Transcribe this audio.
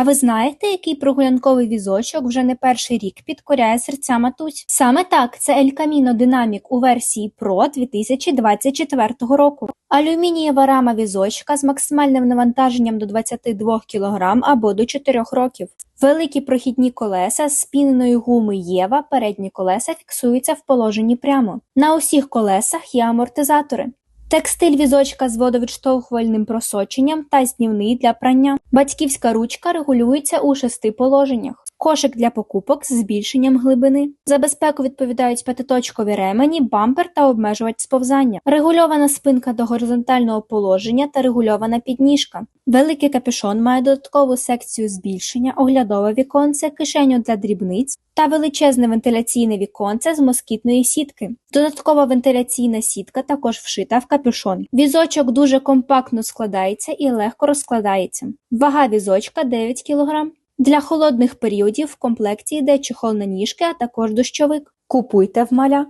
А ви знаєте, який прогулянковий візочок вже не перший рік підкоряє серця матусь? Саме так, це El Camino Dynamic у версії Pro 2024 року. Алюмінієва рама візочка з максимальним навантаженням до 22 кг або до 4 років. Великі прохідні колеса з спіненої гуми Єва, передні колеса фіксуються в положенні прямо. На усіх колесах є амортизатори. Текстиль візочка з водовідштовхувальним просоченням та знівний для прання. Батьківська ручка регулюється у шести положеннях. Кошик для покупок з збільшенням глибини. За безпеку відповідають п'ятиточкові ремені, бампер та обмежувач сповзання. Регульована спинка до горизонтального положення та регульована підніжка. Великий капюшон має додаткову секцію збільшення, оглядове віконце, кишеню для дрібниць та величезне вентиляційне віконце з москітної сітки. Додаткова вентиляційна сітка також вшита в капюшон. Візочок дуже компактно складається і легко розкладається. Вага візочка 9 кг. Для холодних періодів в комплекті йде чохол на ніжки, а також дощовик. Купуйте в маля.